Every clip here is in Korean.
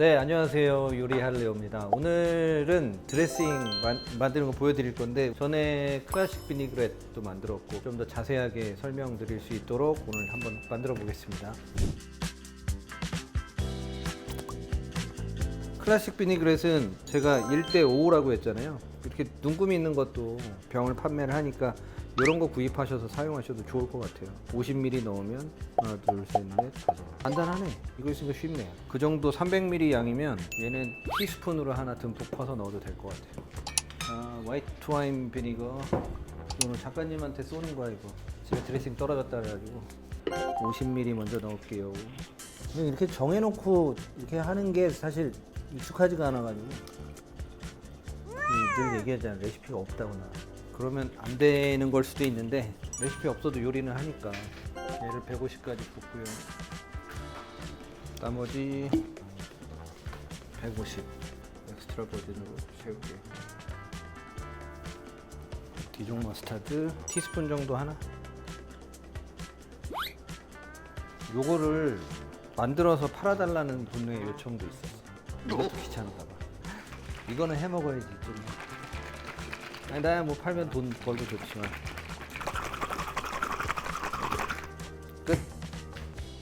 네, 안녕하세요. 요리할 레오입니다. 오늘은 드레싱 만, 만드는 거 보여드릴 건데 전에 클래식 비니그렛도 만들었고 좀 더 자세하게 설명드릴 수 있도록 오늘 한번 만들어 보겠습니다. 클래식 비니그렛은 제가 1대5라고 했잖아요. 이렇게 눈금이 있는 것도 병을 판매를 하니까 이런 거 구입하셔서 사용하셔도 좋을 것 같아요. 50ml 넣으면 하나, 둘, 셋, 넷, 다섯. 간단하네. 이거 있으니까 쉽네요. 그 정도 300ml 양이면 얘는 티스푼으로 하나 듬뿍 퍼서 넣어도 될 것 같아요. 아, 화이트 와인 비니거. 오늘 작가님한테 쏘는 거야 이거. 집에 드레싱 떨어졌다 그래가지고 50ml 먼저 넣을게요. 이렇게 정해놓고 이렇게 하는 게 사실 익숙하지가 않아가지고. 이늘 얘기하잖아. 레시피가 없다거나. 그러면 안 되는 걸 수도 있는데 레시피 없어도 요리는 하니까. 얘를 150까지 붓고요. 나머지 150 엑스트라 버진으로 채울게요 디종 머스타드 티스푼 정도 하나? 요거를 만들어서 팔아달라는 분의 요청도 있었어 이것도 귀찮은가 봐 이거는 해 먹어야지 좀 아니 나야 뭐 팔면 돈 벌도 좋지만 끝.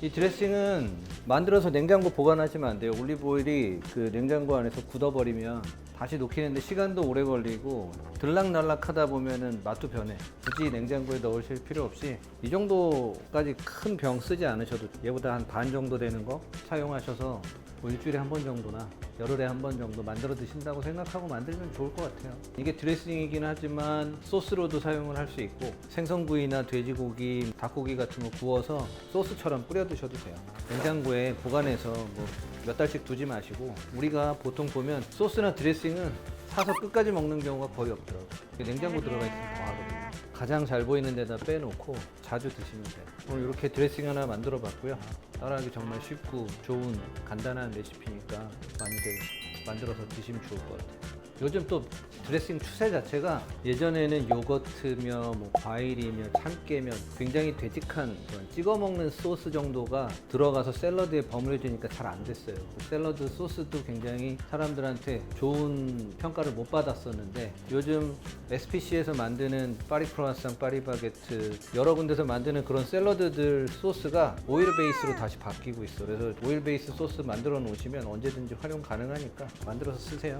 이 드레싱은 만들어서 냉장고 보관하시면 안 돼요. 올리브 오일이 그 냉장고 안에서 굳어버리면 다시 녹히는데 시간도 오래 걸리고 들락날락 하다 보면은 맛도 변해. 굳이 냉장고에 넣으실 필요 없이 이 정도까지 큰 병 쓰지 않으셔도 얘보다 한 반 정도 되는 거 사용하셔서 뭐 일주일에 한 번 정도나 열흘에 한 번 정도 만들어 드신다고 생각하고 만들면 좋을 것 같아요. 이게 드레싱이긴 하지만 소스로도 사용을 할 수 있고 생선구이나 돼지고기, 닭고기 같은 거 구워서 소스처럼 뿌려 드셔도 돼요. 냉장고에 보관해서 뭐 몇 달씩 두지 마시고 우리가 보통 보면 소스나 드레싱은 사서 끝까지 먹는 경우가 거의 없더라고요. 냉장고 들어가 있으면 더 하거든요. 가장 잘 보이는 데다 빼놓고 자주 드시면 돼요. 오늘 이렇게 드레싱 하나 만들어 봤고요. 따라하기 정말 쉽고 좋은 간단한 레시피니까 많이들 만들어서 드시면 좋을 것 같아요. 요즘 또 드레싱 추세 자체가 예전에는 요거트며 뭐 과일이며 참깨며 굉장히 되직한 그런 찍어 먹는 소스 정도가 들어가서 샐러드에 버무려지니까 잘 안 됐어요. 그 샐러드 소스도 굉장히 사람들한테 좋은 평가를 못 받았었는데 요즘 SPC에서 만드는 파리 크로아상, 파리 바게트 여러 군데서 만드는 그런 샐러드들 소스가 오일 베이스로 다시 바뀌고 있어. 그래서 오일 베이스 소스 만들어 놓으시면 언제든지 활용 가능하니까 만들어서 쓰세요.